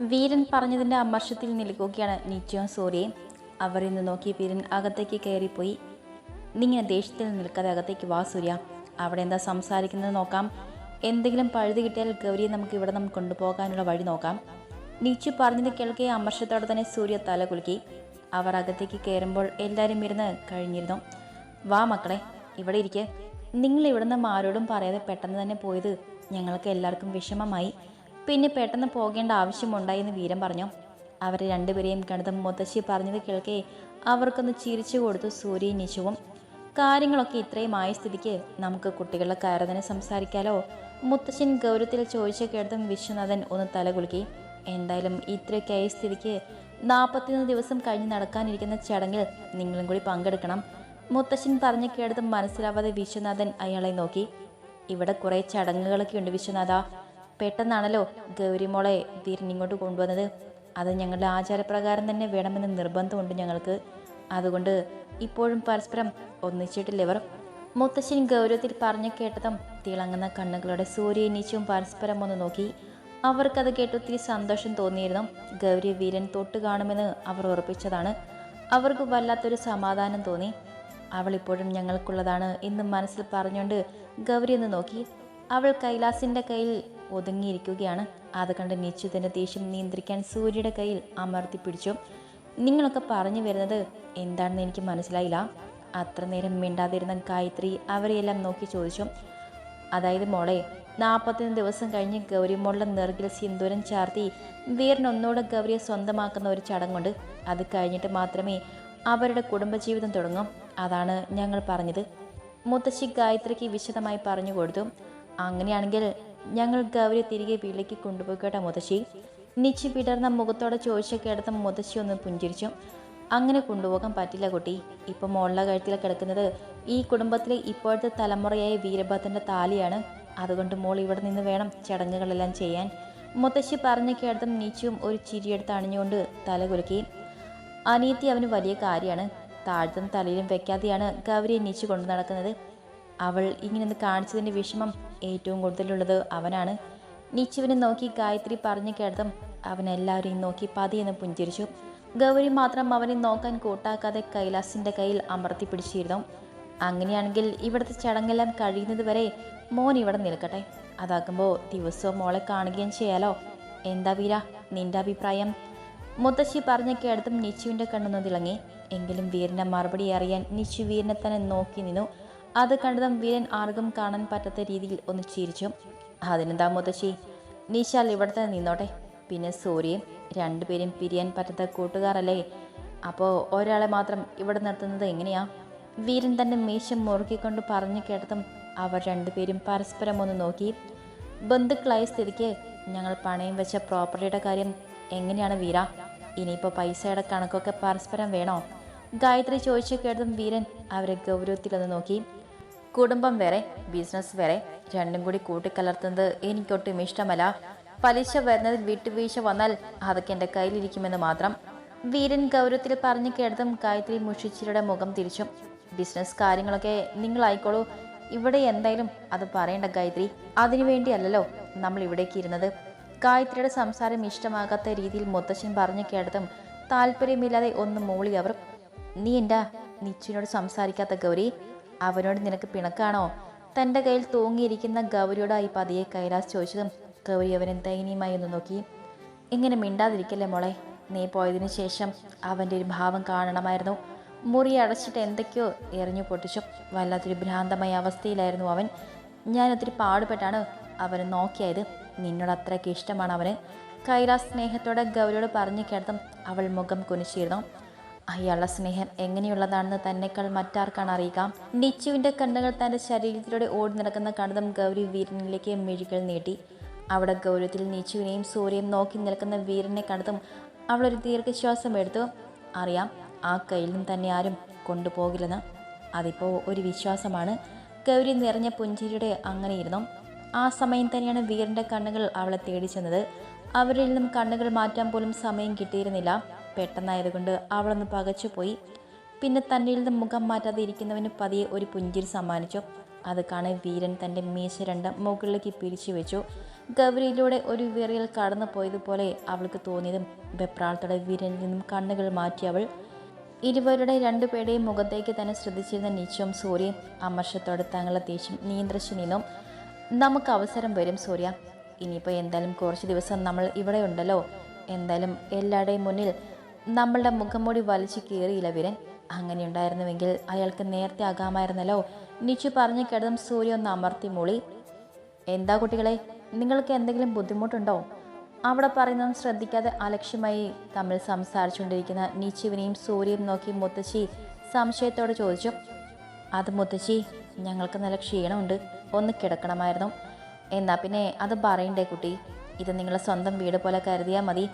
വീരൻ പറഞ്ഞതിന്റെ അമർഷത്തിൽ നിൽക്കുകയാണ് നിശ്ചയം സൂര്യയും അവരിൽ നിന്ന് നോക്കി വീരൻ അകത്തേക്ക് കയറിപ്പോയി. നിങ്ങനെ ദേഷ്യത്തിൽ നിൽക്കാതെ അകത്തേക്ക് വാ സൂര്യ. അവിടെ എന്താ സംസാരിക്കുന്നത് നോക്കാം. എന്തെങ്കിലും പഴുതി കിട്ടിയാൽ ഗൗരിയെ നമുക്ക് ഇവിടെ നമുക്ക് കൊണ്ടുപോകാനുള്ള വഴി നോക്കാം. നീച്ചു പറഞ്ഞത് കേൾക്കെ അമർഷത്തോടെ തന്നെ സൂര്യ തല കുലുക്കി. അവർ അകത്തേക്ക് കയറുമ്പോൾ എല്ലാവരും ഇരുന്ന് കഴിഞ്ഞിരുന്നു. വാ മക്കളെ ഇവിടെ ഇരിക്കെ. നിങ്ങൾ ഇവിടുന്ന് ആരോടും പറയാതെ പെട്ടെന്ന് തന്നെ പോയത് ഞങ്ങൾക്ക് എല്ലാവർക്കും വിഷമമായി. പിന്നെ പെട്ടെന്ന് പോകേണ്ട ആവശ്യമുണ്ടായെന്ന് വീരൻ പറഞ്ഞു. അവർ രണ്ടുപേരെയും കണ്ടത് മുത്തശ്ശി പറഞ്ഞത് കേൾക്കെ അവർക്കൊന്ന് ചിരിച്ചു കൊടുത്തു സൂര്യയും നിശുവും. കാര്യങ്ങളൊക്കെ ഇത്രയും ആയ സ്ഥിതിക്ക് നമുക്ക് കുട്ടികളുടെ കാര്യം സംസാരിക്കാലോ? മുത്തശ്ശൻ ഗൗരവത്തിൽ ചോദിച്ച കേട്ടതും വിശ്വനാഥൻ ഒന്ന് തലകുലുക്കി. എന്തായാലും ഇത്രയൊക്കെ ആയ സ്ഥിതിക്ക് നാൽപ്പത്തിയൊന്ന് ദിവസം കഴിഞ്ഞ് നടക്കാനിരിക്കുന്ന ചടങ്ങിൽ നിങ്ങളും കൂടി പങ്കെടുക്കണം. മുത്തശ്ശൻ പറഞ്ഞു കേട്ടതും മനസ്സിലാവാതെ വിശ്വനാഥൻ അയാളെ നോക്കി. ഇവിടെ കുറേ ചടങ്ങുകളൊക്കെ ഉണ്ട് വിശ്വനാഥ. പെട്ടെന്നാണല്ലോ ഗൗരിമോളെ വീരനിങ്ങോട്ട് കൊണ്ടുവന്നത്. അത് ഞങ്ങളുടെ ആചാരപ്രകാരം തന്നെ വേണമെന്ന് നിർബന്ധമുണ്ട് ഞങ്ങൾക്ക്. അതുകൊണ്ട് ഇപ്പോഴും പരസ്പരം ഒന്നിച്ചിട്ടില്ലവർ മുത്തശ്ശൻ ഗൗരവത്തിൽ പറഞ്ഞു കേട്ടതും തിളങ്ങുന്ന കണ്ണുകളുടെ സൂര്യനീച്ചും പരസ്പരം ഒന്ന് നോക്കി. അവർക്കത് കേട്ട് ഒത്തിരി സന്തോഷം തോന്നിയിരുന്നു. ഗൗരി വീരൻ തൊട്ട് കാണുമെന്ന് അവർ ഉറപ്പിച്ചതാണ്. അവർക്ക് വല്ലാത്തൊരു സമാധാനം തോന്നി. അവൾ ഇപ്പോഴും ഞങ്ങൾക്കുള്ളതാണ് എന്ന് മനസ്സിൽ പറഞ്ഞുകൊണ്ട് ഗൗരി ഒന്ന് നോക്കി. അവൾ കൈലാസിന്റെ കയ്യിൽ ഒതുങ്ങിയിരിക്കുകയാണ്. അത് കണ്ട് നിശ്ചിതന്റെ ദേഷ്യം നിയന്ത്രിക്കാൻ സൂര്യയുടെ കയ്യിൽ അമർത്തി പിടിച്ചു. നിങ്ങളൊക്കെ പറഞ്ഞു വരുന്നത് എന്താണെന്ന് എനിക്ക് മനസ്സിലായില്ല. അത്ര നേരം മിണ്ടാതിരുന്ന ഗായത്രി അവരെയെല്ലാം നോക്കി ചോദിച്ചു. അതായത് മോളെ നാൽപ്പത്തിയൊന്ന് ദിവസം കഴിഞ്ഞ് ഗൗരി മോളുടെ നെറുകിൽ സിന്ദൂരം ചാർത്തി വീരനൊന്നുകൂടെ ഗൗരിയെ സ്വന്തമാക്കുന്ന ഒരു ചടങ്ങുണ്ട് അത് കഴിഞ്ഞിട്ട് മാത്രമേ അവരുടെ കുടുംബജീവിതം തുടങ്ങും. അതാണ് ഞങ്ങൾ പറഞ്ഞത്. മുത്തശ്ശി ഗായത്രിക്ക് വിശദമായി പറഞ്ഞു കൊടുത്തു. അങ്ങനെയാണെങ്കിൽ ഞങ്ങൾ ഗൗരി തിരികെ വീട്ടിലേക്ക് കേട്ടോ മുതശ്ശി. നിച്ചി വിടർന്ന മുഖത്തോടെ ചോദിച്ച കേടത്ത മുതശ്ശി ഒന്ന് പുഞ്ചിരിച്ചു. അങ്ങനെ കൊണ്ടുപോകാൻ പറ്റില്ല കുട്ടി. ഇപ്പം മോളിലെ കഴുത്തിൽ കിടക്കുന്നത് ഈ കുടുംബത്തിലെ ഇപ്പോഴത്തെ തലമുറയായ വീരഭദ്രന്റെ താലിയാണ്. അതുകൊണ്ട് മോൾ ഇവിടെ നിന്ന് വേണം ചടങ്ങുകളെല്ലാം ചെയ്യാൻ. മുത്തശ്ശി പറഞ്ഞ കേട്ടതും നീച്ചും ഒരു ചിരിയെടുത്ത് അണിഞ്ഞുകൊണ്ട് തല കുലുക്കി. അനീത്തി അവന് വലിയ കാര്യമാണ്. താഴ്ത്തും തലയിലും വെക്കാതെയാണ് ഗൗരിയെ നീച്ചു കൊണ്ടു നടക്കുന്നത്. അവൾ ഇങ്ങനെ കാണിച്ചതിന്റെ വിഷമം ഏറ്റവും കൂടുതലുള്ളത് അവനാണ്. നിച്ചുവിനെ നോക്കി ഗായത്രി പറഞ്ഞു കേട്ടതും അവൻ എല്ലാവരെയും നോക്കി പതിയെന്ന് പുഞ്ചിരിച്ചു. ഗൗരി മാത്രം അവനെ നോക്കാൻ കൂട്ടാക്കാതെ കൈലാസിന്റെ കയ്യിൽ അമർത്തി പിടിച്ചിരുന്നു. അങ്ങനെയാണെങ്കിൽ ഇവിടുത്തെ ചടങ്ങെല്ലാം കഴിയുന്നത് വരെ മോൻ ഇവിടെ നിൽക്കട്ടെ. അതാകുമ്പോൾ ദിവസവും മോളെ കാണുകയും ചെയ്യാലോ. എന്താ വീര നിന്റെ അഭിപ്രായം? മുത്തശ്ശി പറഞ്ഞ കേടത്തും നിച്ചുവിന്റെ കണ്ണൊന്ന് തിളങ്ങി. എങ്കിലും വീരന്റെ മറുപടി അറിയാൻ നിച്ചു വീരനെ തന്നെ നോക്കി നിന്നു. അത് കണ്ടതും വീരൻ ആർക്കും കാണാൻ പറ്റാത്ത രീതിയിൽ ഒന്ന് ചിരിച്ചു. അതിനെന്താ മുത്തശ്ശി? നിശാൽ ഇവിടെ തന്നെ നിന്നോട്ടെ. പിന്നെ സൂര്യൻ രണ്ടുപേരും പിരിയാൻ പറ്റാത്ത കൂട്ടുകാരല്ലേ. അപ്പോൾ ഒരാളെ മാത്രം ഇവിടെ നിർത്തുന്നത് എങ്ങനെയാ? വീരൻ തന്നെ മീശം മുറുക്കിക്കൊണ്ട് പറഞ്ഞു കേട്ടതും അവർ രണ്ടുപേരും പരസ്പരം ഒന്ന് നോക്കി. ബന്ധുക്കളായ സ്ഥിതിക്ക് ഞങ്ങൾ പണയം വെച്ച പ്രോപ്പർട്ടിയുടെ കാര്യം എങ്ങനെയാണ് വീര? ഇനിയിപ്പോൾ പൈസയുടെ കണക്കൊക്കെ പരസ്പരം വേണോ? ഗായത്രി ചോദിച്ചു കേട്ടതും വീരൻ അവരെ ഗൗരവത്തിലൊന്ന് നോക്കി. കുടുംബം വരെ ബിസിനസ് വരെ രണ്ടും കൂടി കൂട്ടിക്കലർത്തുന്നത് എനിക്കൊട്ടും ഇഷ്ടമല്ല. പലിശ വരുന്നതിൽ വിട്ടുവീഴ്ച വന്നാൽ അതൊക്കെ എന്റെ കയ്യിലിരിക്കുമെന്ന് മാത്രം. വീരൻ ഗൗരവത്തിൽ പറഞ്ഞു കേട്ടതും ഗായത്രി മുഷിച്ചിരുടെ മുഖം തിരിച്ചു. ബിസിനസ് കാര്യങ്ങളൊക്കെ നിങ്ങളായിക്കോളൂ. ഇവിടെ എന്തായാലും അത് പറയേണ്ട ഗായത്രി. അതിനുവേണ്ടിയല്ലോ നമ്മൾ ഇവിടേക്ക് ഇരുന്നത്. ഗായത്രിയുടെ സംസാരം ഇഷ്ടമാകാത്ത രീതിയിൽ മുത്തശ്ശൻ പറഞ്ഞു കേട്ടതും താല്പര്യമില്ലാതെ ഒന്ന് മൂളി അവർ. നീ എന്താ നിച്ചിനോട് സംസാരിക്കാത്ത ഗൗരി? അവനോട് നിനക്ക് പിണക്കാണോ? തന്റെ കയ്യിൽ തൂങ്ങിയിരിക്കുന്ന ഗൗരിയോടായി പതിയെ കൈലാസ് ചോദിച്ചതും ഗൗരി അവനെ ദയനീയമായി ഒന്ന് നോക്കി. ഇങ്ങനെ മിണ്ടാതിരിക്കല്ലേ മോളെ? നീ പോയതിനു ശേഷം അവന്റെ ഒരു ഭാവം കാണണമായിരുന്നു. മുറി അടച്ചിട്ട് എന്തൊക്കെയോ എറിഞ്ഞു പൊട്ടിച്ചു. വല്ലാത്തൊരു ഭ്രാന്തമായ അവസ്ഥയിലായിരുന്നു അവൻ. ഞാൻ ഒത്തിരി പാടുപെട്ടാണ് അവനെ നോക്കിയത്. നിന്നോട് അത്രയ്ക്ക് ഇഷ്ടമാണ് അവന്. കൈലാസ് സ്നേഹത്തോടെ ഗൗരിയോട് പറഞ്ഞു കേട്ടതും അവൾ മുഖം കുനിച്ചിരുന്നു. അയാളുടെ സ്നേഹം എങ്ങനെയുള്ളതാണെന്ന് തന്നെക്കാൾ മറ്റാർക്കാണ് അറിയുക. നിച്ചുവിന്റെ കണ്ണുകൾ തന്റെ ശരീരത്തിലൂടെ ഓടി നടക്കുന്ന കണ്ടതും ഗൗരി വീരനിലേക്ക് മിഴികൾ നീട്ടി. അവിടെ ഗൗരവത്തിൽ നിച്ചുവിനെയും സൂര്യയും നോക്കി നിൽക്കുന്ന വീരനെ കണ്ടതും അവളൊരു ദീർഘശ്വാസം എടുത്തു. അറിയാം ആ കയ്യിൽ നിന്ന് തന്നെ ആരും കൊണ്ടുപോകില്ലെന്ന്. അതിപ്പോൾ ഒരു വിശ്വാസമാണ് ഗൗരി നിറഞ്ഞ പുഞ്ചിരിയുടെ അങ്ങനെയിരുന്നു ആ സമയം തന്നെയാണ് വീരന്റെ കണ്ണുകൾ അവളെ തേടി ചെന്നത്. അവരിൽ നിന്നും കണ്ണുകൾ മാറ്റാൻ പോലും സമയം കിട്ടിയിരുന്നില്ല. പെട്ടെന്നായതുകൊണ്ട് അവളൊന്ന് പകച്ചുപോയി. പിന്നെ തന്നിൽ നിന്ന് മുഖം മാറ്റാതെ ഇരിക്കുന്നവന് പതിയെ ഒരു പുഞ്ചിരി സമ്മാനിച്ചു. അത് കാണെ വീരൻ തന്റെ മീശ രണ്ട് മുകളിലേക്ക് പിരിച്ചു വെച്ചു. ഗൗരിയിലൂടെ ഒരു വിറയൽ കടന്നു പോയതുപോലെ അവൾക്ക് തോന്നിയതും വെപ്രാളത്തോടെ വീരനിൽ നിന്നും കണ്ണുകൾ മാറ്റി അവൾ. ഇരുവരുടെ രണ്ടുപേരുടെയും മുഖത്തേക്ക് തന്നെ ശ്രദ്ധിച്ചിരുന്ന നിശ്ചയം സൂര്യൻ അമർഷത്തോടെ തങ്ങളുടെ ദേഷ്യം നിയന്ത്രിച്ചു നിന്നും. നമുക്ക് അവസരം വരും സൂര്യ. ഇനിയിപ്പോൾ എന്തായാലും കുറച്ച് ദിവസം നമ്മൾ ഇവിടെ ഉണ്ടല്ലോ. എന്തായാലും എല്ലാവരുടെയും മുന്നിൽ നമ്മളുടെ മുഖംമൂടി വലിച്ചു കീറിയില്ല വിരൻ. അങ്ങനെയുണ്ടായിരുന്നുവെങ്കിൽ അയാൾക്ക് നേരത്തെ ആകാമായിരുന്നല്ലോ. നിച്ചു പറഞ്ഞു കിടന്നും സൂര്യ ഒന്ന് അമർത്തി മൂളി. എന്താ കുട്ടികളെ നിങ്ങൾക്ക് എന്തെങ്കിലും ബുദ്ധിമുട്ടുണ്ടോ? അവിടെ പറയുന്നതും ശ്രദ്ധിക്കാതെ അലക്ഷ്യമായി തമ്മിൽ സംസാരിച്ചുകൊണ്ടിരിക്കുന്ന നീച്ചുവിനെയും സൂര്യയും നോക്കി മുത്തശ്ശി സംശയത്തോടെ ചോദിച്ചു അത് മുത്തശ്ശി ഞങ്ങൾക്ക് നല്ല ക്ഷീണമുണ്ട്. ഒന്ന് കിടക്കണമായിരുന്നു. എന്നാൽ പിന്നെ അത് പറയണ്ടേ കുട്ടി? ഇത് നിങ്ങളെ സ്വന്തം വീട് പോലെ കരുതിയാൽ മതി.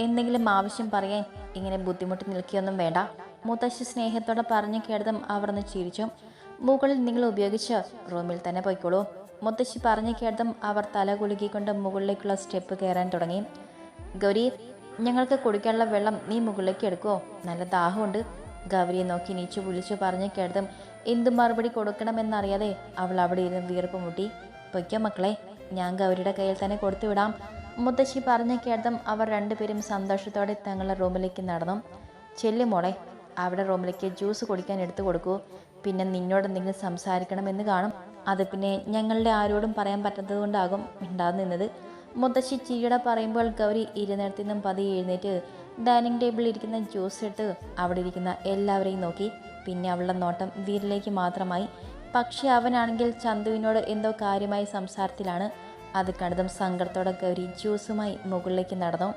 എന്തെങ്കിലും ആവശ്യം പറയാൻ ഇങ്ങനെ ബുദ്ധിമുട്ട് നിൽക്കിയൊന്നും വേണ്ട. മുത്തശ്ശി സ്നേഹത്തോടെ പറഞ്ഞു കേട്ടതും അവർ ഒന്ന് ചിരിച്ചു. മുകളിൽ നിങ്ങൾ ഉപയോഗിച്ച് റൂമിൽ തന്നെ പോയിക്കോളൂ. മുത്തശ്ശി പറഞ്ഞു കേട്ടതും അവർ തല കുലുക്കിക്കൊണ്ട് മുകളിലേക്കുള്ള സ്റ്റെപ്പ് കയറാൻ തുടങ്ങി. ഗൗരി ഞങ്ങൾക്ക് കുടിക്കാനുള്ള വെള്ളം നീ മുകളിലേക്ക് എടുക്കുമോ നല്ല ദാഹമുണ്ട്. ഗൗരിയെ നോക്കി നീച്ചു വിളിച്ചു പറഞ്ഞു കേട്ടതും എന്ത് മറുപടി കൊടുക്കണമെന്നറിയാതെ അവൾ അവിടെ ഇരുന്ന് വീർപ്പ് മുട്ടി. പൊയ്ക്കോ മക്കളെ ഞാൻ ഗൗരിയുടെ കയ്യിൽ തന്നെ കൊടുത്തു വിടാം മുത്തശ്ശി പറഞ്ഞ കേട്ടതും അവർ രണ്ടുപേരും സന്തോഷത്തോടെ തങ്ങളുടെ റൂമിലേക്ക് നടന്നു. ചെല്ലു മോളെ അവിടെ റൂമിലേക്ക് ജ്യൂസ് കുടിക്കാൻ എടുത്തു കൊടുക്കൂ. പിന്നെ നിന്നോട് എന്തെങ്കിലും സംസാരിക്കണമെന്ന് കാണും. അത് പിന്നെ ഞങ്ങളുടെ ആരോടും പറയാൻ പറ്റാത്തത് കൊണ്ടാകും മിണ്ടാതെ നിന്നത്. മുത്തശ്ശി ചീട പറയുമ്പോൾ ഗൗരി ഇരുന്നിടത്തു നിന്നും പതിയെ എഴുന്നേറ്റ് ഡൈനിങ് ടേബിളിൽ ഇരിക്കുന്ന ജ്യൂസ് എടുത്ത് അവിടെ ഇരിക്കുന്ന എല്ലാവരെയും നോക്കി. പിന്നെ അവളുടെ നോട്ടം വീരിലേക്ക് മാത്രമായി. പക്ഷെ അവനാണെങ്കിൽ ചന്തുവിനോട് എന്തോ കാര്യമായി സംസാരത്തിലാണ്. അത് കണ്ടതും സങ്കടത്തോടെ ഗൗരി ജ്യൂസുമായി മുകളിലേക്ക് നടന്നു.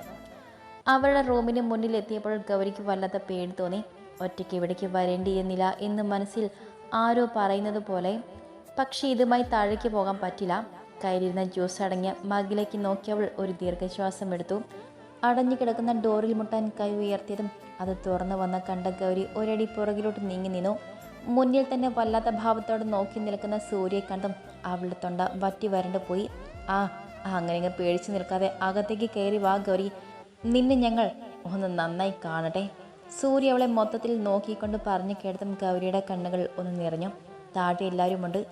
അവളുടെ റൂമിന് മുന്നിൽ എത്തിയപ്പോൾ ഗൗരിക്ക് വല്ലാത്ത പേടി തോന്നി. ഒറ്റയ്ക്ക് ഇവിടേക്ക് വരേണ്ടിയിരുന്നില്ല എന്ന് മനസ്സിൽ ആരോ പറയുന്നത് പോലെ പക്ഷേ ഇതുമായി താഴേക്ക് പോകാൻ പറ്റില്ല. കയ്യിലിരുന്ന ജ്യൂസ് അടങ്ങിയ മകിലേക്ക് നോക്കിയവൾ ഒരു ദീർഘശ്വാസം എടുത്തു. അടഞ്ഞു കിടക്കുന്ന ഡോറിൽ മുട്ടാൻ കൈ ഉയർത്തിയതും അത് തുറന്നു വന്ന കണ്ട ഗൗരി ഒരടി പുറകിലോട്ട് നീങ്ങി നിന്നു. മുന്നിൽ തന്നെ വല്ലാത്ത ഭാവത്തോടെ നോക്കി നിൽക്കുന്ന സൂര്യയെ കണ്ടും അവളുടെ തൊണ്ട വറ്റി വരണ്ടു പോയി ആ അങ്ങനെ ഇങ്ങനെ പേടിച്ചു നിൽക്കാതെ അകത്തേക്ക് കയറി വാ ഗൗരി. നിന്നെ ഞങ്ങൾ ഒന്ന് നന്നായി കാണട്ടെ. സൂര്യ അവളെ മൊത്തത്തിൽ നോക്കിക്കൊണ്ട് പറഞ്ഞു കേട്ടതും ഗൗരിയുടെ കണ്ണുകൾ ഒന്ന് നിറഞ്ഞു. താഴെ എല്ലാവരുമുണ്ട്.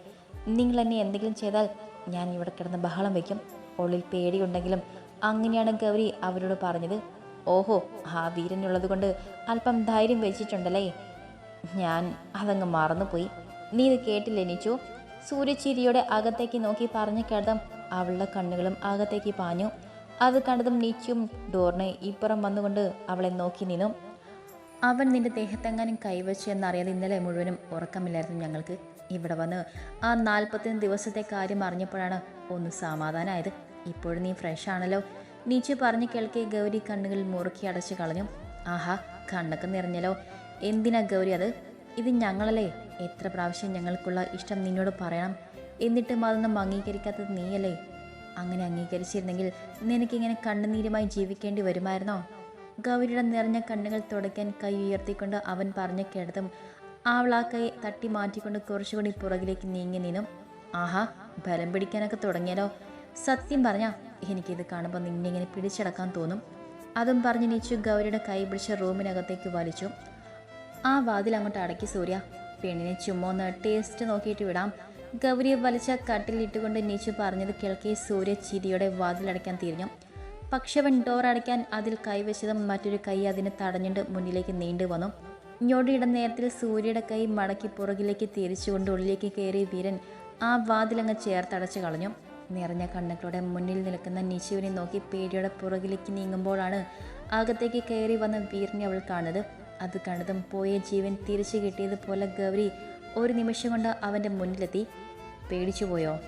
നിങ്ങൾ എന്നെ എന്തെങ്കിലും ചെയ്താൽ ഞാൻ ഇവിടെ കിടന്ന് ബഹളം വയ്ക്കും. ഉള്ളിൽ പേടിയുണ്ടെങ്കിലും അങ്ങനെയാണ് ഗൗരി അവരോട് പറഞ്ഞത്. ഓഹോ ആ വീരനുള്ളത് കൊണ്ട് അല്പം ധൈര്യം വെച്ചിട്ടുണ്ടല്ലേ? ഞാൻ അതങ്ങ് മറന്നുപോയി. നീ ഇത് കേട്ടില്ല എനിച്ചു സൂര്യചിരിയോടെ അകത്തേക്ക് നോക്കി പറഞ്ഞു കേട്ടതും അവളുടെ കണ്ണുകളും അകത്തേക്ക് പാഞ്ഞു. അത് കണ്ടതും നീച്ചും ഡോറിനെ ഇപ്പുറം വന്നുകൊണ്ട് അവളെ നോക്കി നിന്നു. അവൻ നിന്റെ ദേഹത്തെങ്ങാനും കൈവച്ചു എന്നറിയാതെ ഇന്നലെ മുഴുവനും ഉറക്കമില്ലായിരുന്നു ഞങ്ങൾക്ക്. ഇവിടെ വന്ന് ആ നാൽപ്പത്തിയൊന്ന് ദിവസത്തെ കാര്യം അറിഞ്ഞപ്പോഴാണ് ഒന്ന് സമാധാനമായത് ഇപ്പോഴും നീ ഫ്രഷ് ആണല്ലോ. നീച്ചു പറഞ്ഞു കേൾക്കെ ഗൗരി കണ്ണുകൾ മുറുക്കി അടച്ചു കളഞ്ഞു. ആഹാ കണ്ണൊക്കെ നിറഞ്ഞല്ലോ. എന്തിനാ ഗൗരി അത്? ഇത് ഞങ്ങളല്ലേ. എത്ര പ്രാവശ്യം ഞങ്ങൾക്കുള്ള ഇഷ്ടം നിന്നോട് പറയണം. എന്നിട്ടും അതൊന്നും അംഗീകരിക്കാത്തത് നീയല്ലേ? അങ്ങനെ അംഗീകരിച്ചിരുന്നെങ്കിൽ നിനക്കിങ്ങനെ കണ്ണുനീരുമായി ജീവിക്കേണ്ടി വരുമായിരുന്നോ? ഗൗരിയുടെ നിറഞ്ഞ കണ്ണുകൾ തുടയ്ക്കാൻ കൈ ഉയർത്തിക്കൊണ്ട് അവൻ പറഞ്ഞു കേട്ടതും അവൾ ആ കൈ തട്ടി മാറ്റിക്കൊണ്ട് കുറച്ചുകൂടി പുറകിലേക്ക് നീങ്ങി നിന്നും. ആഹാ ബലം പിടിക്കാനൊക്കെ തുടങ്ങിയാലോ സത്യം പറഞ്ഞാ എനിക്കിത് കാണുമ്പോൾ നിന്നെ ഇങ്ങനെ പിടിച്ചടക്കാൻ തോന്നും. അതും പറഞ്ഞ് നീച്ചു ഗൗരിയുടെ കൈ പിടിച്ച റൂമിനകത്തേക്ക് വലിച്ചു. ആ വാതിൽ അങ്ങോട്ട് അടക്കി സൂര്യ പെണ്ണിനെ ചുമ്മാ ഒന്ന് ടേസ്റ്റ് നോക്കിയിട്ട് വിടാം. ഗൗരിയെ വലിച്ച കട്ടിലിട്ടുകൊണ്ട് നീച്ചു പറഞ്ഞത് കേൾക്കെ സൂര്യ ചിരിയോടെ വാതിലടയ്ക്കാൻ തിരിഞ്ഞു. പക്ഷവൻ ഡോർ അടയ്ക്കാൻ അതിൽ കൈവശതും മറ്റൊരു കൈ അതിനെ തടഞ്ഞിട്ട് മുന്നിലേക്ക് നീണ്ടു വന്നു. ഞൊടിയുടെ നേരത്തിൽ സൂര്യയുടെ കൈ മടക്കി പുറകിലേക്ക് തിരിച്ചുകൊണ്ട് ഉള്ളിലേക്ക് കയറി വീരൻ ആ വാതിലങ്ങ് ചേർത്തടച്ചു കളഞ്ഞു. നിറഞ്ഞ കണ്ണുകളുടെ മുന്നിൽ നിൽക്കുന്ന നിശുവിനെ നോക്കി പേടിയുടെ പുറകിലേക്ക് നീങ്ങുമ്പോഴാണ് അകത്തേക്ക് കയറി വന്ന വീരനെ അവൾ കാണുന്നത്. അത് കണ്ടതും പോയ ജീവൻ തിരിച്ചു കിട്ടിയതുപോലെ ഗൗരി ഒരു നിമിഷം കൊണ്ട് അവന്റെ മുന്നിലെത്തി. പേടിച്ചു പോയോ.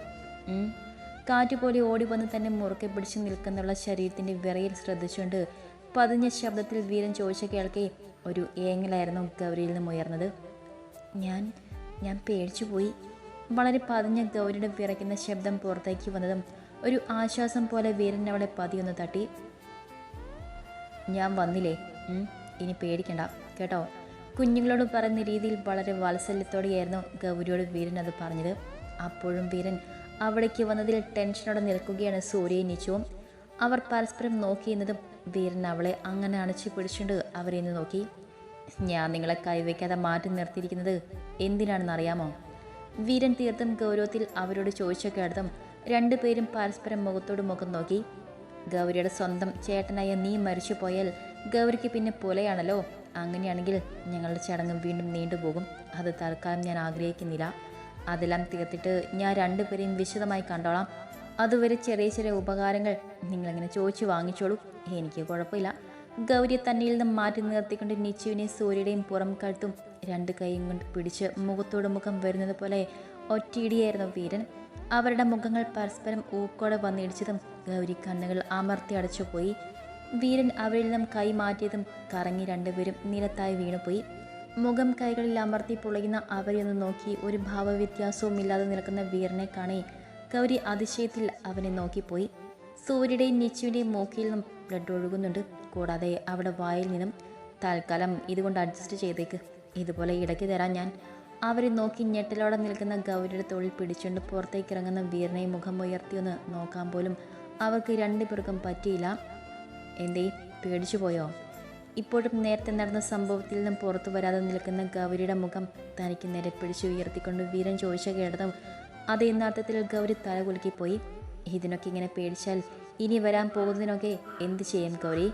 കാറ്റുപോലെ ഓടി വന്ന് തന്നെ മുറുക്കെ പിടിച്ച് നിൽക്കുന്നുള്ള ശരീരത്തിന്റെ വിറയിൽ ശ്രദ്ധിച്ചുകൊണ്ട് പതിഞ്ഞ ശബ്ദത്തിൽ വീരൻ ചോദിച്ച കേൾക്കെ ഒരു ഏങ്ങലായിരുന്നു ഗൗരിയിൽ നിന്നും ഉയർന്നത്. ഞാൻ ഞാൻ പേടിച്ചു പോയി. വളരെ പതിഞ്ഞ ഗൗരിയുടെ വിറയ്ക്കുന്ന ശബ്ദം പുറത്തേക്ക് വന്നതും ഒരു ആശ്വാസം പോലെ വീരൻ അവളെ പതിയൊന്ന് തട്ടി. ഞാൻ വന്നില്ലേ? ഇനി പേടിക്കണ്ട. കേട്ടോ? കുഞ്ഞുങ്ങളോട് പറയുന്ന രീതിയിൽ വളരെ വാത്സല്യത്തോടെയായിരുന്നു ഗൗരിയോട് വീരൻ അത് പറഞ്ഞത്. അപ്പോഴും വീരൻ അവിടേക്ക് വന്നതിൽ ടെൻഷനോടെ നിൽക്കുകയാണ് സൂര്യയും നിച്ചുവും. അവർ പരസ്പരം നോക്കിയിരുന്നതും വീരൻ അവളെ അങ്ങനെ അണച്ചു പിടിച്ചുകൊണ്ട് അവരെ നോക്കി. ഞാൻ നിങ്ങളെ കൈവയ്ക്കാതെ മാറ്റി നിർത്തിയിരിക്കുന്നത് എന്തിനാണെന്ന് അറിയാമോ? വീരൻ തീർത്തും ഗൗരവത്തിൽ അവരോട് ചോദിച്ചൊക്കെ അടുത്തും രണ്ടുപേരും പരസ്പരം മുഖത്തോട് മുഖം നോക്കി. ഗൗരിയുടെ സ്വന്തം ചേട്ടനായ നീ മരിച്ചു പോയാൽ ഗൗരിക്ക് പിന്നെ പുലയാണല്ലോ. അങ്ങനെയാണെങ്കിൽ ഞങ്ങളുടെ ചടങ്ങ് വീണ്ടും നീണ്ടുപോകും അത് തൽക്കാലം ഞാൻ ആഗ്രഹിക്കുന്നില്ല. അതെല്ലാം തീർത്തിട്ട് ഞാൻ രണ്ടുപേരെയും വിശദമായി കണ്ടോളാം. അതുവരെ ചെറിയ ചെറിയ ഉപകാരങ്ങൾ നിങ്ങളങ്ങനെ ചോദിച്ചു വാങ്ങിച്ചോളൂ. എനിക്ക് കുഴപ്പമില്ല. ഗൗരി തന്നിൽ നിന്ന് മാറ്റി നിർത്തിക്കൊണ്ട് നിച്ചുവിനെ സൂര്യയുടെയും പുറം കഴുത്തും രണ്ട് കൈയും കൊണ്ട് പിടിച്ച് മുഖത്തോട് മുഖം വരുന്നത് പോലെ ഒറ്റയിടിയായിരുന്നു വീരൻ. അവരുടെ മുഖങ്ങൾ പരസ്പരം ഊക്കോടെ വന്നിടിച്ചതും ഗൗരി കണ്ണുകൾ അമർത്തി അടച്ചുപോയി. വീരൻ അവരിൽ നിന്നും കൈമാറ്റിയതും കറങ്ങി രണ്ടുപേരും നിലത്തായി വീണുപോയി. മുഖം കൈകളിൽ അമർത്തി പൊളയുന്ന അവരെയൊന്ന് നോക്കി ഒരു ഭാവവ്യത്യാസവും ഇല്ലാതെ നിൽക്കുന്ന വീരനെ കാണി ഗൗരി അതിശയത്തിൽ അവനെ നോക്കിപ്പോയി. സൂര്യയുടെയും നിച്ചുവിന്റെയും മൂക്കിൽ നിന്നും ബ്ലഡ് ഒഴുകുന്നുണ്ട്. കൂടാതെ അവിടെ വായിൽ നിന്നും തൽക്കാലം ഇതുകൊണ്ട് അഡ്ജസ്റ്റ് ചെയ്തേക്ക്. ഇതുപോലെ ഇടയ്ക്ക് തരാൻ ഞാൻ. അവരെ നോക്കി ഞെട്ടലോടെ നിൽക്കുന്ന ഗൗരിയുടെ തൊഴിൽ പിടിച്ചുകൊണ്ട് പുറത്തേക്ക് ഇറങ്ങുന്ന വീരനെ മുഖം ഉയർത്തിയൊന്ന് നോക്കാൻ പോലും അവർക്ക് രണ്ടു പേർക്കും പറ്റിയില്ല. എന്തേ പേടിച്ചു പോയോ? ഇപ്പോഴും നേരത്തെ നടന്ന സംഭവത്തിൽ നിന്നും പുറത്തു വരാതെ നിൽക്കുന്ന ഗൗരിയുടെ മുഖം തനിക്ക് നേരെ പിടിച്ചു ഉയർത്തിക്കൊണ്ട് വീരൻ ചോദിച്ച കേട്ടതും അത് ഇന്നർത്ഥത്തിൽ ഗൗരി തല കുലുക്കിപ്പോയി. ഇതിനൊക്കെ ഇങ്ങനെ പേടിച്ചാൽ ഇനി വരാൻ പോകുന്നതിനൊക്കെ എന്ത് ചെയ്യും ഗൗരി?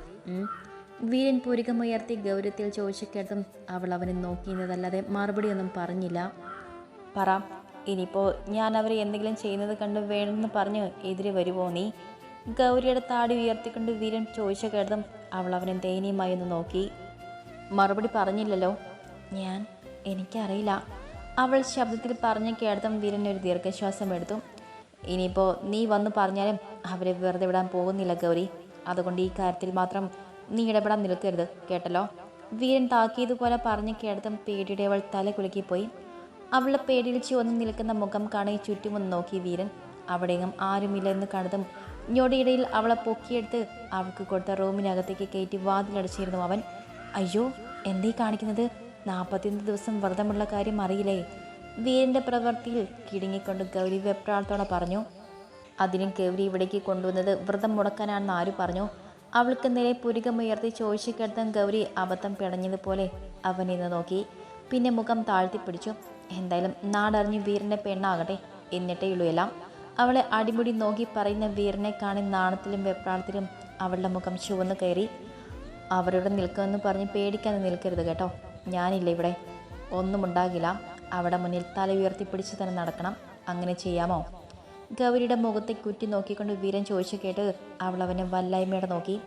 വീരൻ പൂരികമുയർത്തി ഗൗരവത്തിൽ ചോദിച്ച കേട്ടതും അവൾ അവനെ നോക്കിയെന്നതല്ലാതെ മറുപടിയൊന്നും പറഞ്ഞില്ല. പറ ഇനിയിപ്പോൾ ഞാൻ അവരെ എന്തെങ്കിലും ചെയ്യുന്നത് കണ്ട് വേണമെന്ന് പറഞ്ഞ് എതിരെ വരുമോ നീ? ഗൗരിയുടെ താടി ഉയർത്തിക്കൊണ്ട് വീരൻ ചോദിച്ച കേട്ടതും അവൾ അവനെ ദയനീയമായി ഒന്ന് നോക്കി. മറുപടി പറഞ്ഞില്ലല്ലോ. ഞാൻ എനിക്കറിയില്ല. അവൾ ശബ്ദത്തിൽ പറഞ്ഞ കേട്ടതും വീരൻ ഒരു ദീർഘശ്വാസം എടുത്തു. ഇനിയിപ്പോൾ നീ വന്ന് പറഞ്ഞാലും അവരെ വെറുതെ വിടാൻ പോകുന്നില്ല ഗൗരി. അതുകൊണ്ട് ഈ കാര്യത്തിൽ മാത്രം നീ ഇടപെടാൻ നിൽക്കരുത് കേട്ടല്ലോ? വീരൻ താക്കിയതുപോലെ പറഞ്ഞ കേട്ടതും പേടിയുടെ അവൾ തല കുലുക്കിപ്പോയി. അവളുടെ പേടിയിൽ ചുവന്ന് നിൽക്കുന്ന മുഖം കാണി ചുറ്റുമൊന്ന് നോക്കി വീരൻ. അവിടെയും ആരുമില്ല എന്ന് കണ്ടതും ഞൊടിയിടയിൽ അവളെ പൊക്കിയെടുത്ത് അവൾക്ക് കൊടുത്ത റൂമിനകത്തേക്ക് കയറ്റി വാതിലടച്ചിരുന്നു അവൻ. അയ്യോ എന്തേ കാണിക്കുന്നത്? നാൽപ്പത്തിയൊന്ന് ദിവസം വ്രതമുള്ള കാര്യം അറിയില്ലേ? വീരന്റെ പ്രവൃത്തിയിൽ കിടുങ്ങിക്കൊണ്ട് ഗൗരി വെപ്രാളത്തോടെ പറഞ്ഞു അതിനും ഗൗരി ഇവിടേക്ക് കൊണ്ടുവന്നത് വ്രതം മുടക്കാനാണെന്ന് ആര് പറഞ്ഞു? അവൾക്ക് നേരെ പുരുകമുയർത്തി ചോദിച്ചു കേട്ടതും ഗൗരി അബദ്ധം പിടഞ്ഞതുപോലെ അവൻ ഇന്ന് നോക്കി. പിന്നെ മുഖം താഴ്ത്തി പിടിച്ചു എന്തായാലും നാടറിഞ്ഞ് വീരന്റെ പെണ്ണാകട്ടെ എന്നിട്ടേ ഉള്ളൂ എല്ലാം. അവളെ അടിമുടി നോക്കി പറയുന്ന വീരനെ കാണി നാണത്തിലും വെപ്രാളത്തിലും അവളുടെ മുഖം ചുവന്നു കയറി. അവരോട് നിൽക്കുമെന്ന് പറഞ്ഞ് പേടിക്കാൻ നിൽക്കരുത് കേട്ടോ. ഞാനില്ല ഇവിടെ. ഒന്നും ഉണ്ടാകില്ല അവിടെ മുന്നിൽ തല ഉയർത്തിപ്പിടിച്ച് തന്നെ നടക്കണം. അങ്ങനെ ചെയ്യാമോ? ഗൗരിയുടെ മുഖത്തെ കുറ്റി നോക്കിക്കൊണ്ട് വീരൻ ചോദിച്ചു കേട്ട് അവൾ അവനെ വല്ലായ്മയോടെ നോക്കി.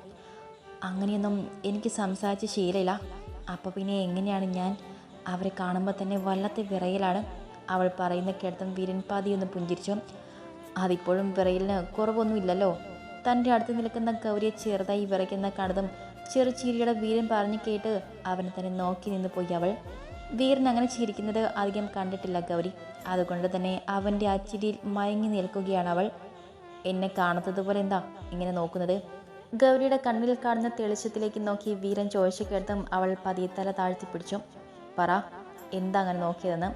അങ്ങനെയൊന്നും എനിക്ക് സംസാരിച്ച് ശീലയില്ല അപ്പോൾ പിന്നെ എങ്ങനെയാണ് ഞാൻ? അവരെ കാണുമ്പോൾ തന്നെ വല്ലത്തെ വിറയിലാണ്. അവൾ പറയുന്ന കേട്ടതും വീരൻ പതിയൊന്ന് പുഞ്ചിരിച്ചു. അതിപ്പോഴും വിറയലിന് കുറവൊന്നുമില്ലല്ലോ. തന്റെ അടുത്ത് നിൽക്കുന്ന ഗൗരിയെ ചെറുതായി വിറയ്ക്കുന്ന കണ്ടതും ചെറുചീരിയുടെ വീരൻ പറഞ്ഞു കേട്ട് അവനെ തന്നെ നോക്കി നിന്ന് പോയി അവൾ. വീരൻ അങ്ങനെ ചിരിക്കുന്നത് അധികം കണ്ടിട്ടില്ല ഗൗരി. അതുകൊണ്ട് തന്നെ അവന്റെ ആ ചിരിയിൽ മയങ്ങി നിൽക്കുകയാണ് അവൾ. എന്നെ കാണാത്തതുപോലെ എന്താ ഇങ്ങനെ നോക്കുന്നത്? ഗൗരിയുടെ കണ്ണിൽ കാണുന്ന തെളിച്ചത്തിലേക്ക് നോക്കി വീരൻ ചോദിച്ചു കേട്ടതും അവൾ പതിയെ തല താഴ്ത്തി പിടിച്ചു. പറ എന്താ അങ്ങനെ നോക്കിയതെന്ന്?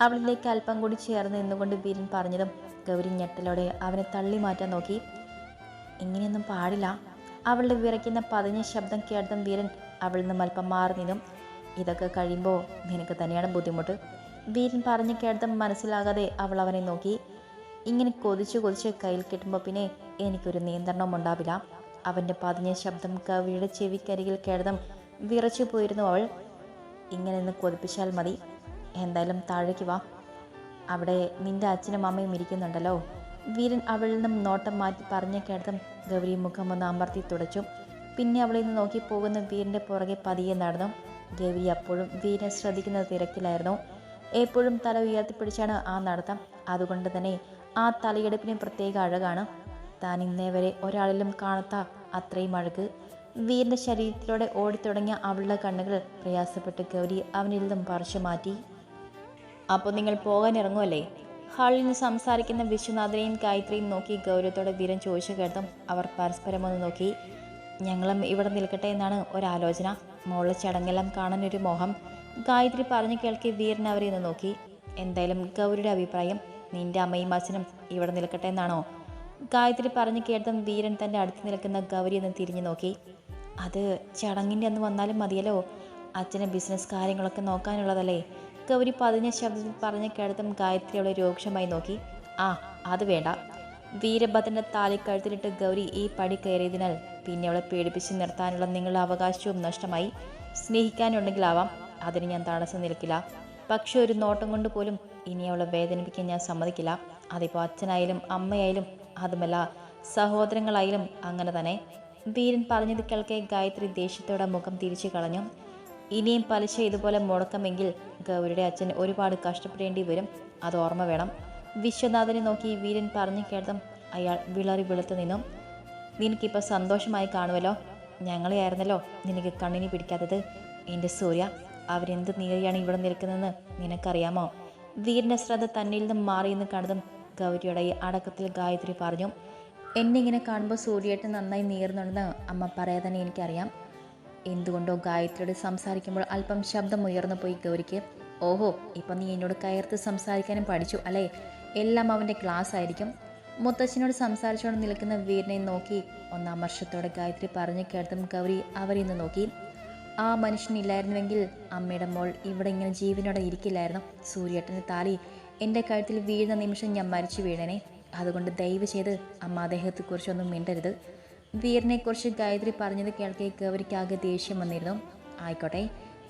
അവളിലേക്ക് അല്പം കൂടി ചേർന്ന് നിന്നുകൊണ്ട് വീരൻ പറഞ്ഞതും ഗൗരി ഞെട്ടലോടെ അവനെ തള്ളി മാറ്റാൻ നോക്കി. ഇങ്ങനെയൊന്നും പാടില്ല. അവളുടെ വിറയ്ക്കുന്ന പതിഞ്ഞ ശബ്ദം കേട്ടതും വീരൻ അവളിൽ നിന്നും അല്പം മാറി നിന്നും. ഇതൊക്കെ കഴിയുമ്പോൾ നിനക്ക് തന്നെയാണ് ബുദ്ധിമുട്ട്. വീരൻ പറഞ്ഞു കേട്ടതും മനസ്സിലാകാതെ അവൾ അവനെ നോക്കി. ഇങ്ങനെ കൊതിച്ച് കൊതിച്ച് കയ്യിൽ കിട്ടുമ്പോൾ പിന്നെ എനിക്കൊരു നിയന്ത്രണം ഉണ്ടാവില്ല. അവന്റെ പതിഞ്ഞ ശബ്ദം കവിയുടെ ചെവിക്കരികിൽ കേട്ടതും വിറച്ചു പോയിരുന്നു അവൾ. ഇങ്ങനെ ഒന്ന് കൊതിപ്പിച്ചാൽ മതി. എന്തായാലും താഴേക്ക് വാ. അവിടെ നിന്റെ അച്ഛനും അമ്മയും ഇരിക്കുന്നുണ്ടല്ലോ. വീരൻ അവളിൽ നിന്നും നോട്ടം മാറ്റി പറഞ്ഞു കേട്ടതും ഗൗരി മുഖം ഒന്ന് അമർത്തി തുടച്ചു. പിന്നെ അവളിൽ നിന്ന് നോക്കി പോകുന്ന വീരന്റെ പുറകെ പതിയെ നടന്നു. ഗൗരി അപ്പോഴും വീരനെ ശ്രദ്ധിക്കുന്ന തിരക്കിലായിരുന്നു. എപ്പോഴും തല ഉയർത്തിപ്പിടിച്ചാണ് ആ നടത്തം. അതുകൊണ്ട് തന്നെ ആ തലയെടുപ്പിന് പ്രത്യേക അഴകാണ്. താൻ ഇന്നേ വരെ ഒരാളിലും കാണാത്ത അത്രയും അഴക്. വീരന്റെ ശരീരത്തിലൂടെ ഓടിത്തുടങ്ങിയ അവളുടെ കണ്ണുകൾ പ്രയാസപ്പെട്ട് ഗൗരി അവനിൽ നിന്നും പറിച്ചു മാറ്റി. അപ്പോൾ നിങ്ങൾ പോകാൻ ഇറങ്ങുമല്ലേ ഹാളിൽ നിന്ന് സംസാരിക്കുന്ന വിശ്വനാഥനെയും ഗായത്രിയും നോക്കി ഗൗരവത്തോടെ വീരൻ ചോദിച്ചു കേട്ടതും അവർ പരസ്പരം ഒന്ന് നോക്കി. ഞങ്ങളും ഇവിടെ നിൽക്കട്ടെ എന്നാണ് ഒരാലോചന. മോളെ ചടങ്ങെല്ലാം കാണാൻ ഒരു മോഹം. ഗായത്രി പറഞ്ഞു കേൾക്കി വീരൻ അവരെ ഒന്ന് നോക്കി. എന്തായാലും ഗൗരിയുടെ അഭിപ്രായം നിന്റെ അമ്മയും അച്ഛനും ഇവിടെ നിൽക്കട്ടെ എന്നാണോ? ഗായത്രി പറഞ്ഞു കേട്ടതും വീരൻ തന്റെ അടുത്ത് നിൽക്കുന്ന ഗൗരി ഒന്ന് തിരിഞ്ഞു നോക്കി. അത് ചടങ്ങിന്റെ അന്ന് വന്നാലും മതിയല്ലോ. അച്ഛന് ബിസിനസ് കാര്യങ്ങളൊക്കെ നോക്കാനുള്ളതല്ലേ. ഗൗരി പതിഞ്ഞ ശബ്ദത്തിൽ പറഞ്ഞ കേടത്തും ഗായത്രി അവളെ രൂക്ഷമായി നോക്കി. ആ അത് വേണ്ട. വീരഭദ്രന്റെ താലിക്കഴുത്തിലിട്ട് ഗൗരി ഈ പടി കയറിയതിനാൽ പിന്നെ അവളെ പേടിപ്പിച്ച് നിർത്താനുള്ള നിങ്ങളുടെ അവകാശവും നഷ്ടമായി. സ്നേഹിക്കാനുണ്ടെങ്കിലാവാം. അതിന് ഞാൻ തടസ്സം നിൽക്കില്ല. പക്ഷെ ഒരു നോട്ടം കൊണ്ട് പോലും ഇനി അവളെ വേദനിപ്പിക്കാൻ ഞാൻ സമ്മതിക്കില്ല. അതിപ്പോൾ അച്ഛനായാലും അമ്മയായാലും അതുമല്ല സഹോദരങ്ങളായാലും അങ്ങനെ തന്നെ. വീരൻ പറഞ്ഞത് കേൾക്കെ ഗായത്രി ദേഷ്യത്തോടെ മുഖം തിരിച്ചു കളഞ്ഞു. ഇനിയും പലിശ ഇതുപോലെ മുടക്കമെങ്കിൽ ഗൗരിയുടെ അച്ഛൻ ഒരുപാട് കഷ്ടപ്പെടേണ്ടി വരും. അത് ഓർമ്മ വേണം. വിശ്വനാഥനെ നോക്കി വീരൻ പറഞ്ഞു കേട്ടതും അയാൾ വിളറി വെളുത്തു നിന്നു. നിനക്കിപ്പോൾ സന്തോഷമായി കാണുമല്ലോ ഞങ്ങളെയായിരുന്നല്ലോ നിനക്ക് കണ്ണിന് പിടിക്കാത്തത്. എന്റെ സൂര്യ അവരെന്ത് നീറിയാണ് ഇവിടെ നിൽക്കുന്നതെന്ന് നിനക്കറിയാമോ? വീരന്റെ ശ്രദ്ധ തന്നിൽ നിന്നും മാറിയെന്ന് കണ്ടതും ഗൗരിയുടെ അടക്കത്തിൽ ഗായത്രി പറഞ്ഞു. എന്നെ ഇങ്ങനെ കാണുമ്പോൾ സൂര്യേട്ടൻ നന്നായി നീറുന്നുണ്ടെന്ന് അമ്മ പറയാതെ തന്നെ എനിക്കറിയാം. എന്തുകൊണ്ടോ ഗായത്രിയോട് സംസാരിക്കുമ്പോൾ അല്പം ശബ്ദം ഉയർന്നു പോയി ഗൗരിക്ക്. ഓഹോ ഇപ്പം നീ എന്നോട് കയർത്ത് സംസാരിക്കാനും പഠിച്ചു അല്ലേ? എല്ലാം അവന്റെ ക്ലാസ് ആയിരിക്കും. മുത്തച്ഛനോട് സംസാരിച്ചുകൊണ്ട് നിൽക്കുന്ന വീരനെ നോക്കി ഒന്നാം വർഷത്തോടെ ഗായത്രി പറഞ്ഞു കേട്ടും ഗൗരി അവരിന്ന് നോക്കി. ആ മനുഷ്യനില്ലായിരുന്നുവെങ്കിൽ അമ്മയുടെ മോൾ ഇവിടെ ഇങ്ങനെ ജീവനോടെ ഇരിക്കില്ലായിരുന്നു. സൂര്യേട്ടന്റെ താലി എന്റെ കഴുത്തിൽ വീഴുന്ന നിമിഷം ഞാൻ മരിച്ചു വീഴനെ അതുകൊണ്ട് ദയവ് ചെയ്ത് അമ്മ അദ്ദേഹത്തെക്കുറിച്ചൊന്നും മിണ്ടരുത്. വീരനെക്കുറിച്ച് ഗായത്രി പറഞ്ഞത് കേൾക്കെ ഗൗരിക്കാകെ ദേഷ്യം വന്നിരുന്നു. ആയിക്കോട്ടെ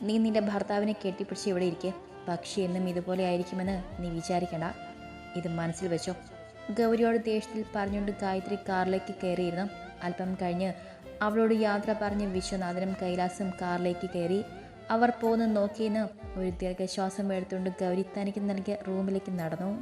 നീ നിന്റെ ഭർത്താവിനെ കെട്ടിപ്പിടിച്ച് ഇവിടെ ഇരിക്കെ. പക്ഷി എന്നും ഇതുപോലെ ആയിരിക്കുമെന്ന് നീ വിചാരിക്കണ്ട. ഇത് മനസ്സിൽ വെച്ചോ. ഗൗരിയോട് ദേഷ്യത്തിൽ പറഞ്ഞുകൊണ്ട് ഗായത്രി കാറിലേക്ക് കയറിയിരുന്നു. അല്പം കഴിഞ്ഞ് അവളോട് യാത്ര പറഞ്ഞ് വിശ്വനാഥനും കൈലാസും കാറിലേക്ക് കയറി. അവർ പോന്ന് നോക്കിയെന്ന് ഒരു ദീർഘശ്വാസം എടുത്തുകൊണ്ട് ഗൗരി തനിക്ക് നൽകിയ റൂമിലേക്ക് നടന്നു.